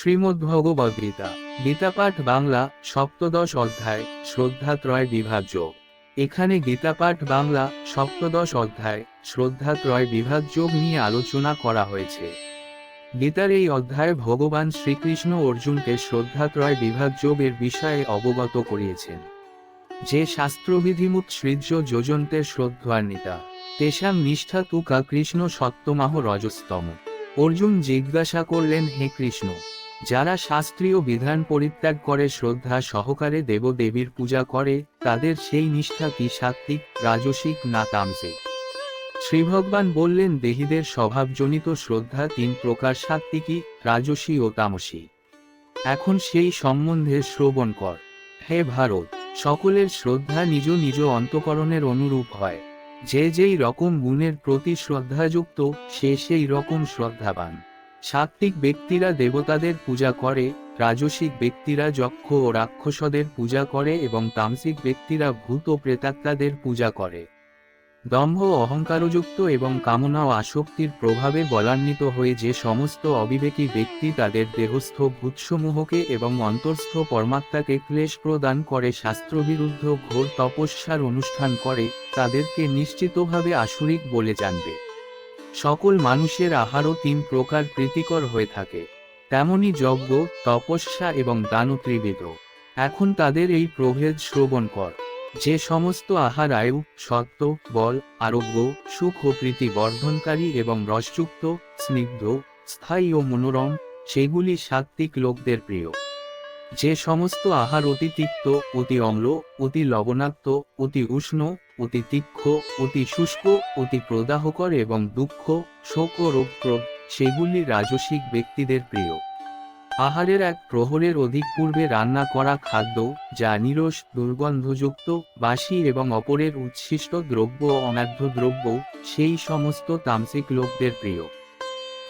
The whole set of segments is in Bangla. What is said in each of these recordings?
শ্রীমদ্ভগবদ্গীতা, গীতাপাঠ বাংলা, সপ্তদশ অধ্যায় শ্রদ্ধাত্রয় বিভাজ্য। এখানে গীতাপাঠ বাংলা, সপ্তদশ অধ্যায় শ্রদ্ধাত্রয় বিভাগ যোগ নিয়ে আলোচনা করা হয়েছে। গীতার এই অধ্যায়ে ভগবান শ্রীকৃষ্ণ অর্জুনকে শ্রদ্ধাত্রয় বিভাগ যোগের বিষয়ে অবগত করিয়েছেন। যে শাস্ত্রবিধিমুখ সৃজ্য যোজন্তে শ্রদ্ধান্বিতা, তেষাং নিষ্ঠা তুকা কৃষ্ণ সত্যমাহ রজস্তম। অর্জুন জিজ্ঞাসা করলেন, হে কৃষ্ণ যারা শাস্ত্রীয় বিধান পরিত্যাগ করে, শ্রদ্ধা সহকারে দেবদেবীর পূজা করে, তাদের সেই নিষ্ঠা কি সাত্ত্বিক, রাজসিক না তামসিক? শ্রীভগবান বললেন, দেহীদের স্বভাবজনিত শ্রদ্ধা তিন প্রকার সাত্ত্বিকী রাজসী ও তামসী। এখন সেই সম্বন্ধে শ্রবণ কর। হে ভারত, সকলের শ্রদ্ধা নিজ নিজ অন্তকরণের অনুরূপ হয়। যে যেই রকম গুণের প্রতি শ্রদ্ধাযুক্ত, সে সেই রকম শ্রদ্ধাবান। সাত্ত্বিক ব্যক্তিরা দেবতাদের পূজা করে, রাজসিক ব্যক্তিরা যক্ষ ও রাক্ষসদের পূজা করে এবং তামসিক ব্যক্তিরা ভূত ও প্রেতাত্মাদের পূজা করে। দম্ভ অহংকারযুক্ত এবং কামনা ও আসক্তির প্রভাবে বলান্বিত হয়ে যে সমস্ত অবিবেকী ব্যক্তি তাদের দেহস্থ ভূতসমূহকে এবং অন্তর্স্থ পরমাত্মাকে ক্লেশ প্রদান করে শাস্ত্রবিরুদ্ধ ঘোর তপস্যার অনুষ্ঠান করে, তাদেরকে নিশ্চিতভাবে আসুরিক বলে জানবে। সকল মানুষের আহারও তিন প্রকার প্রীতিকর হয়ে থাকে। তেমনি যজ্ঞ, তপস্যা এবং দানও ত্রিবিধ এখন তাদের এই প্রভেদ শ্রবণ কর। যে সমস্ত আহার আয়ু সত্য বল, আরোগ্য, সুখ ও প্রীতি বর্ধনকারী এবং রসযুক্ত, স্নিগ্ধ, স্থায়ী ও মনোরম, সেগুলি সাত্ত্বিক লোকদের প্রিয়। যে সমস্ত আহার অতি তিক্ত, অতি অম্ল, অতি লবণাক্ত, অতি উষ্ণ, অতি তীক্ষ্ণ, অতি শুষ্ক, অতি প্রদাহকর এবং দুঃখ, শোক ও রোগপ্রদ সেগুলি রাজসিক ব্যক্তিদের প্রিয়। আহারের এক প্রহরের অধিক পূর্বে রান্না করা খাদ্য, যা নিরস, দুর্গন্ধযুক্ত, বাসি এবং অপরের উচ্ছিষ্ট দ্রব্য ও দ্রব্য, সেই সমস্ত তামসিক লোকদের প্রিয়।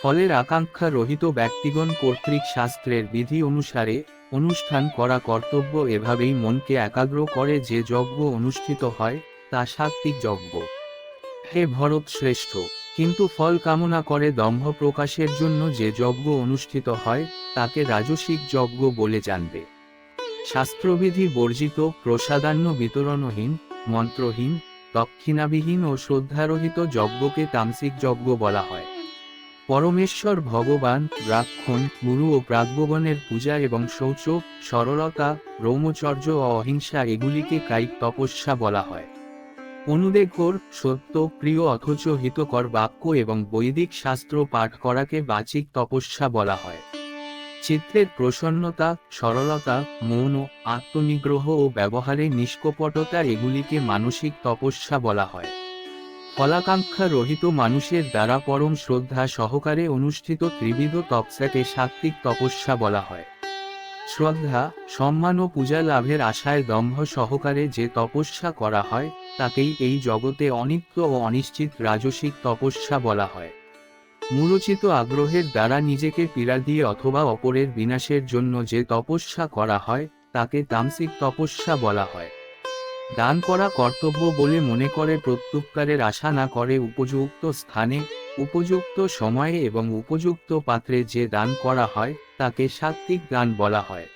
ফলের আকাঙ্ক্ষা রহিত ব্যক্তিগণ কর্তৃক শাস্ত্রের বিধি অনুসারে অনুষ্ঠান করা কর্তব্য এভাবেই মনকে একাগ্র করে যে যজ্ঞ অনুষ্ঠিত হয়, তা সাত্ত্বিক যজ্ঞ। হে ভরত শ্রেষ্ঠ, কিন্তু ফল কামনা করে দম্ভ প্রকাশের জন্য যে যজ্ঞ অনুষ্ঠিত হয়, তাকে রাজসিক যজ্ঞ বলে জানবে। শাস্ত্রবিধি বর্জিত প্রসাদান্য বিতরণহীন, মন্ত্রহীন, দক্ষিণাবিহীন ও শ্রদ্ধারহিত যজ্ঞকে তামসিক যজ্ঞ বলা হয়। পরমেশ্বর ভগবান ব্রাক্ষণ গুরু ও প্রাজ্ঞগণের পূজা এবং শৌচ, সরলতা, ব্রহ্মচর্য ও অহিংসা এগুলিকে কায়িক তপস্যা বলা হয়। অনুদেকর সত্য, প্রিয় অথচ হিতকর বাক্য এবং বৈদিক শাস্ত্র পাঠ করাকে বাচিক তপস্যা বলা হয়। চিত্রের প্রসন্নতা, সরলতা, মৌন আত্মনিগ্রহ ও ব্যবহারে নিষ্কপটতা এগুলিকে মানসিক তপস্যা বলা হয়। ফলাকাঙ্ক্ষা রহিত মানুষের দ্বারা পরম শ্রদ্ধা সহকারে অনুষ্ঠিত ত্রিবিধ তপস্যাকে সাত্ত্বিক তপস্যা বলা হয়। শ্রদ্ধা, সম্মান ও পূজা লাভের আশায় দম্ভ সহকারে যে তপস্যা করা হয়, তাকেই এই জগতে অনিত্য ও অনিশ্চিত রাজসিক তপস্যা বলা হয়। মূলচিত আগ্রহের দ্বারা নিজেকে পীড়া দিয়ে অথবা অপরের বিনাশের জন্য যে তপস্যা করা হয়, তাকে তামসিক তপস্যা বলা হয়। দান করা কর্তব্য বলে মনে করে প্রত্যুপকারের আশা না করে উপযুক্ত স্থানে, উপযুক্ত সময়ে এবং উপযুক্ত পাত্রে যে দান করা হয়, তাকে সাত্ত্বিক দান বলা হয়।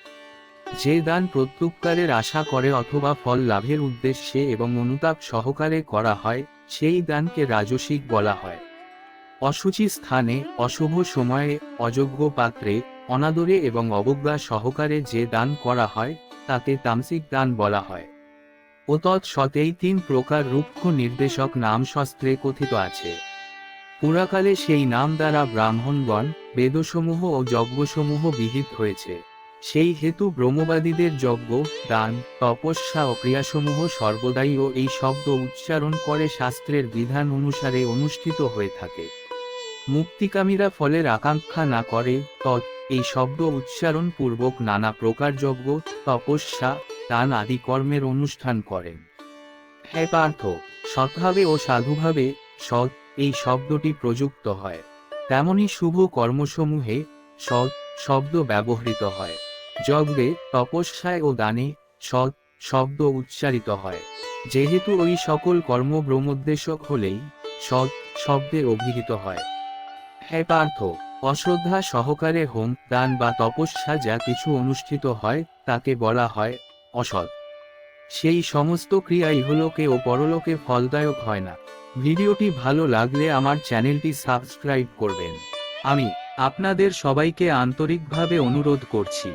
যে দান প্রত্যুপকারের আশা করে অথবা ফল লাভের উদ্দেশ্যে এবং অনুতাপ সহকারে করা হয়, সেই দানকে রাজসিক বলা হয়। অসুচি স্থানে, অশুভ সময়ে, অযোগ্য পাত্রে, অনাদরে এবং অবজ্ঞা সহকারে যে দান করা হয়, তাকে তামসিক দান বলা হয়। ও তৎসতেই তিন প্রকার রুক্ষ নির্দেশক নাম শাস্ত্রে কথিত আছে। পুরাকালে সেই নাম দ্বারা ব্রাহ্মণগণ, বেদসমূহ ও যজ্ঞসমূহ বিহিত হয়েছে। সেই হেতু ব্রহ্মবাদীদের যজ্ঞ, দান, তপস্যা ও ক্রিয়াসমূহ সর্বদাই ও এই শব্দ উচ্চারণ করে শাস্ত্রের বিধান অনুসারে অনুষ্ঠিত হয়ে থাকে। মুক্তিকামীরা ফলের আকাঙ্ক্ষা না করে, তৎ এই শব্দ উচ্চারণ পূর্বক নানা প্রকার যজ্ঞ, তপস্যা দান আদি কর্মের অনুষ্ঠান করেন হে পার্থ, সৎভাবে ও সাধুভাবে সৎ, এই শব্দটি প্রযুক্ত হয়। তেমনি শুভ কর্মসমূহে সৎ শব্দ ব্যবহৃত হয়। যজ্ঞে, তপস্যায় ও দানে সৎ শব্দ উচ্চারিত হয়। যেহেতু ওই সকল কর্ম ব্রহ্মোদ্দেশক হলেই সৎ শব্দে অভিহিত হয়। হে পার্থ, অশ্রদ্ধা সহকারে হোম, দান বা তপস্যা যা কিছু অনুষ্ঠিত হয়, তাকে বলা হয় অসৎ। সেই সমস্ত ক্রিয়া ইহলোকে ও পরলোকে ফলদায়ক হয় না। ভিডিওটি ভালো লাগলে আমার চ্যানেলটি সাবস্ক্রাইব করবেন। আমি আপনাদের সবাইকে আন্তরিকভাবে অনুরোধ করছি।